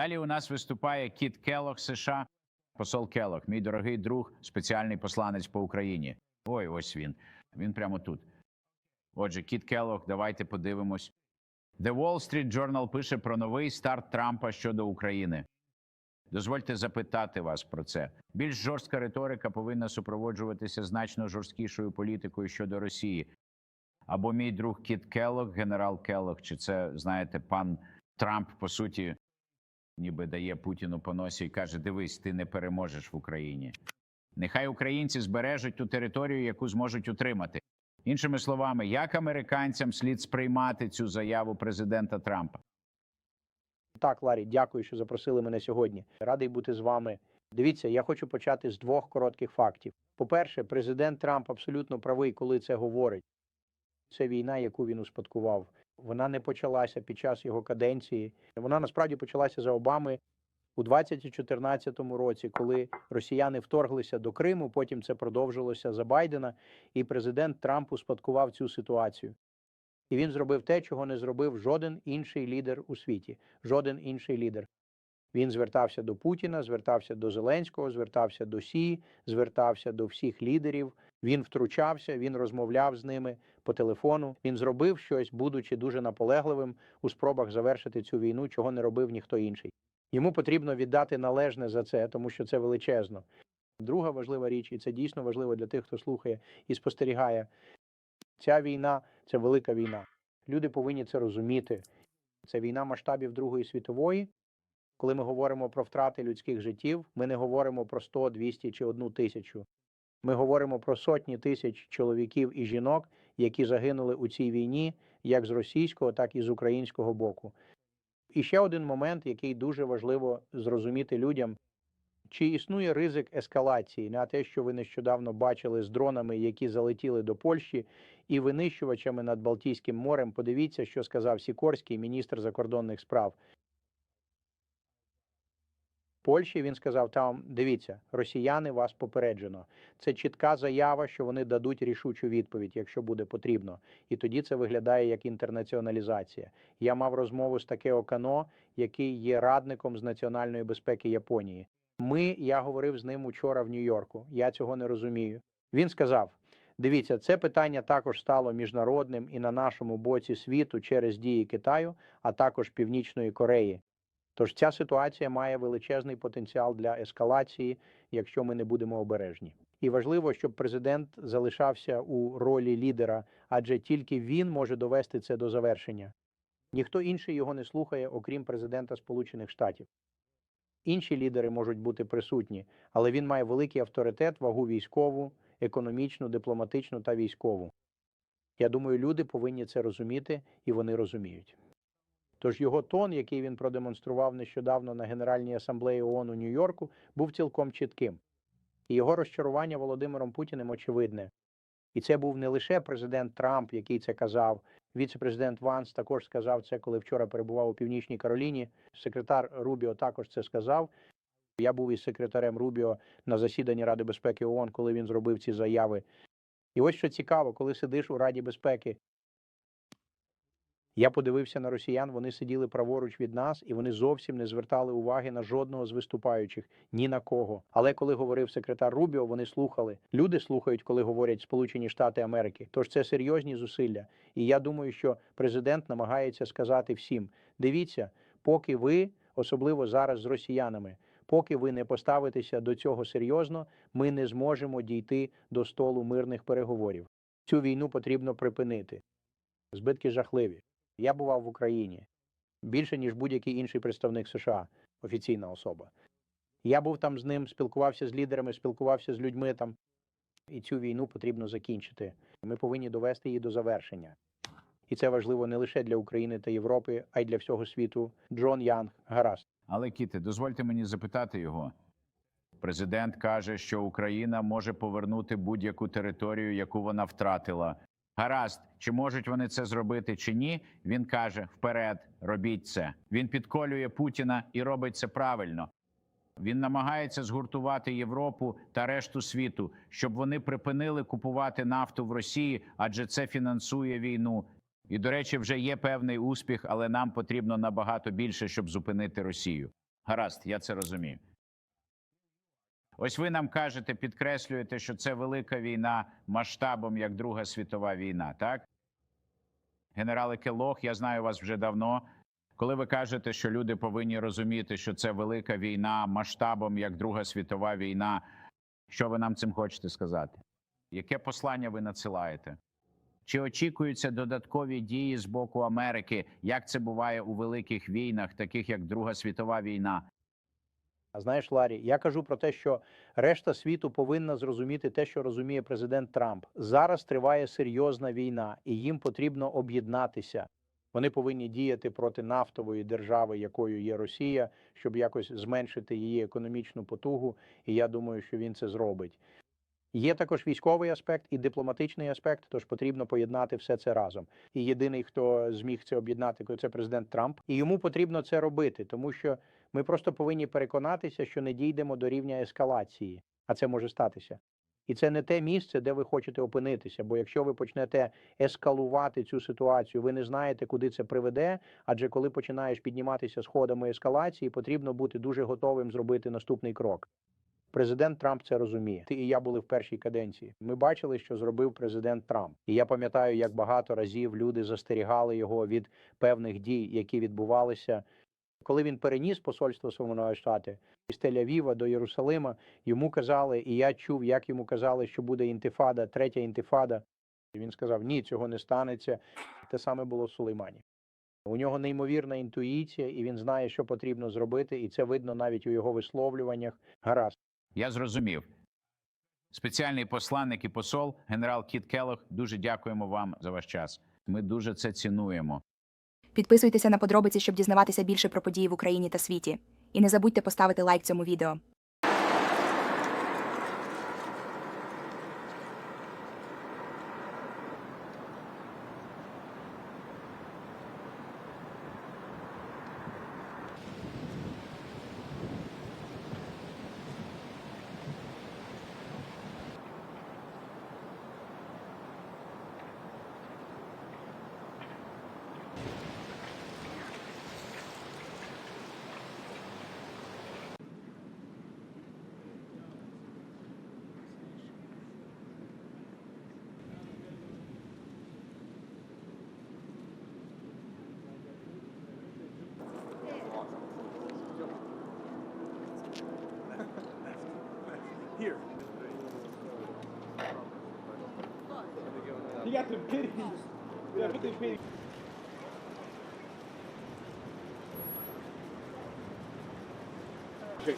Далі у нас виступає Кіт Келох США, посол Келох, мій дорогий друг, спеціальний посланець по Україні. Ой, ось він. Він прямо тут. Отже, Кіт Келох, давайте подивимось. The Wall Street Journal пише про новий старт Трампа щодо України. Дозвольте запитати вас про це. Більш жорстка риторика повинна супроводжуватися значно жорсткішою політикою щодо Росії. Або мій друг Кіт Келлог, генерал Келлог, чи це, знаєте, пан Трамп, по суті, ніби дає Путіну по носі і каже: Дивись, ти не переможеш в Україні. Нехай українці збережуть ту територію, яку зможуть утримати. Іншими словами, як американцям слід сприймати цю заяву президента Трампа? Так, Ларі, дякую, що запросили мене сьогодні. Радий бути з вами. Дивіться, я хочу почати з двох коротких фактів. По-перше, президент Трамп абсолютно правий, коли це говорить. Це війна, яку він успадкував. Вона не почалася під час його каденції. Вона насправді почалася за Обами у 2014 році, коли росіяни вторглися до Криму. Потім це продовжилося за Байдена, і президент Трамп успадкував цю ситуацію. І він зробив те, чого не зробив жоден інший лідер у світі. Жоден інший лідер. Він звертався до Путіна, звертався до Зеленського, звертався до Сі, звертався до всіх лідерів. Він втручався, він розмовляв з ними по телефону. Він зробив щось, будучи дуже наполегливим у спробах завершити цю війну, чого не робив ніхто інший. Йому потрібно віддати належне за це, тому що це величезно. Друга важлива річ, і це дійсно важливо для тих, хто слухає і спостерігає. Ця війна це велика війна. Люди повинні це розуміти. Це війна масштабів Другої світової. Коли ми говоримо про втрати людських життів, ми не говоримо про 100, 200 чи одну тисячу. Ми говоримо про сотні тисяч чоловіків і жінок, які загинули у цій війні, як з російського, так і з українського боку. І ще один момент, який дуже важливо зрозуміти людям. Чи існує ризик ескалації на те, що ви нещодавно бачили з дронами, які залетіли до Польщі, і винищувачами над Балтійським морем? Подивіться, що сказав Сікорський, міністр закордонних справ. Польщі він сказав: там дивіться, росіяни вас попереджено. Це чітка заява, що вони дадуть рішучу відповідь, якщо буде потрібно. І тоді це виглядає як інтернаціоналізація. Я мав розмову з Такео Кано, який є радником з національної безпеки Японії. Ми, я говорив з ним учора в Нью-Йорку. Я цього не розумію. Він сказав: дивіться, це питання також стало міжнародним і на нашому боці світу через дії Китаю, а також Північної Кореї. Тож ця ситуація має величезний потенціал для ескалації, якщо ми не будемо обережні. І важливо, щоб президент залишався у ролі лідера, адже тільки він може довести це до завершення. Ніхто інший його не слухає, окрім президента Сполучених Штатів. Інші лідери можуть бути присутні, але він має великий авторитет, вагу військову, економічну, дипломатичну та військову. Я думаю, люди повинні це розуміти, і вони розуміють. Тож його тон, який він продемонстрував нещодавно на Генеральній асамблеї ООН у Нью-Йорку, був цілком чітким. І його розчарування Володимиром Путіним очевидне. І це був не лише президент Трамп, який це казав. Віце-президент Ванс також сказав це, коли вчора перебував у Північній Кароліні. Секретар Рубіо також це сказав. Я був із секретарем Рубіо на засіданні Ради безпеки ООН, коли він зробив ці заяви. І ось що цікаво, коли сидиш у Раді безпеки, я подивився на росіян, вони сиділи праворуч від нас, і вони зовсім не звертали уваги на жодного з виступаючих, ні на кого. Але коли говорив секретар Рубіо, вони слухали. Люди слухають, коли говорять Сполучені Штати Америки. Тож це серйозні зусилля. І я думаю, що президент намагається сказати всім: дивіться, поки ви, особливо зараз з росіянами, поки ви не поставитеся до цього серйозно, ми не зможемо дійти до столу мирних переговорів. Цю війну потрібно припинити. Збитки жахливі. Я бував в Україні більше, ніж будь-який інший представник США, офіційна особа. Я був там з ним, спілкувався з лідерами, спілкувався з людьми там. І цю війну потрібно закінчити. Ми повинні довести її до завершення. І це важливо не лише для України та Європи, а й для всього світу. Джон Янг, гаразд. Але Кіте, дозвольте мені запитати його. Президент каже, що Україна може повернути будь-яку територію, яку вона втратила. Гаразд, чи можуть вони це зробити чи ні? Він каже: вперед, робіть це. Він підколює Путіна і робить це правильно. Він намагається згуртувати Європу та решту світу, щоб вони припинили купувати нафту в Росії, адже це фінансує війну. І, до речі, вже є певний успіх, але нам потрібно набагато більше, щоб зупинити Росію. Гаразд, я це розумію. Ось ви нам кажете, підкреслюєте, що це велика війна масштабом як Друга світова війна, так? Генерале Келох, я знаю вас вже давно. Коли ви кажете, що люди повинні розуміти, що це велика війна масштабом як Друга світова війна, що ви нам цим хочете сказати? Яке послання ви надсилаєте? Чи очікуються додаткові дії з боку Америки, як це буває у великих війнах, таких як Друга світова війна? А знаєш, Ларі, я кажу про те, що решта світу повинна зрозуміти те, що розуміє президент Трамп. Зараз триває серйозна війна, і їм потрібно об'єднатися. Вони повинні діяти проти нафтової держави, якою є Росія, щоб якось зменшити її економічну потугу. І я думаю, що він це зробить. Є також військовий аспект і дипломатичний аспект, тож потрібно поєднати все це разом. І єдиний, хто зміг це об'єднати, це президент Трамп. І йому потрібно це робити, тому що ми просто повинні переконатися, що не дійдемо до рівня ескалації, а це може статися. І це не те місце, де ви хочете опинитися. Бо якщо ви почнете ескалувати цю ситуацію, ви не знаєте, куди це приведе. Адже коли починаєш підніматися сходами ескалації, потрібно бути дуже готовим зробити наступний крок. Президент Трамп це розуміє. Ти і я були в першій каденції. Ми бачили, що зробив президент Трамп. І я пам'ятаю, як багато разів люди застерігали його від певних дій, які відбувалися. Коли він переніс посольство Сполучених Штатів з Тель-Авіва до Єрусалима, йому казали, і я чув, як йому казали, що буде інтифада, третя інтифада. І він сказав: ні, цього не станеться. Те саме було в Сулеймані. У нього неймовірна інтуїція, і він знає, що потрібно зробити, і це видно навіть у його висловлюваннях. Гаразд. Я зрозумів. Спеціальний посланник і посол, генерал Кіт Келох, дуже дякуємо вам за ваш час. Ми дуже це цінуємо. Підписуйтеся на подробиці, щоб дізнаватися більше про події в Україні та світі. І не забудьте поставити лайк цьому відео. the pity. Yeah, the pity. Okay.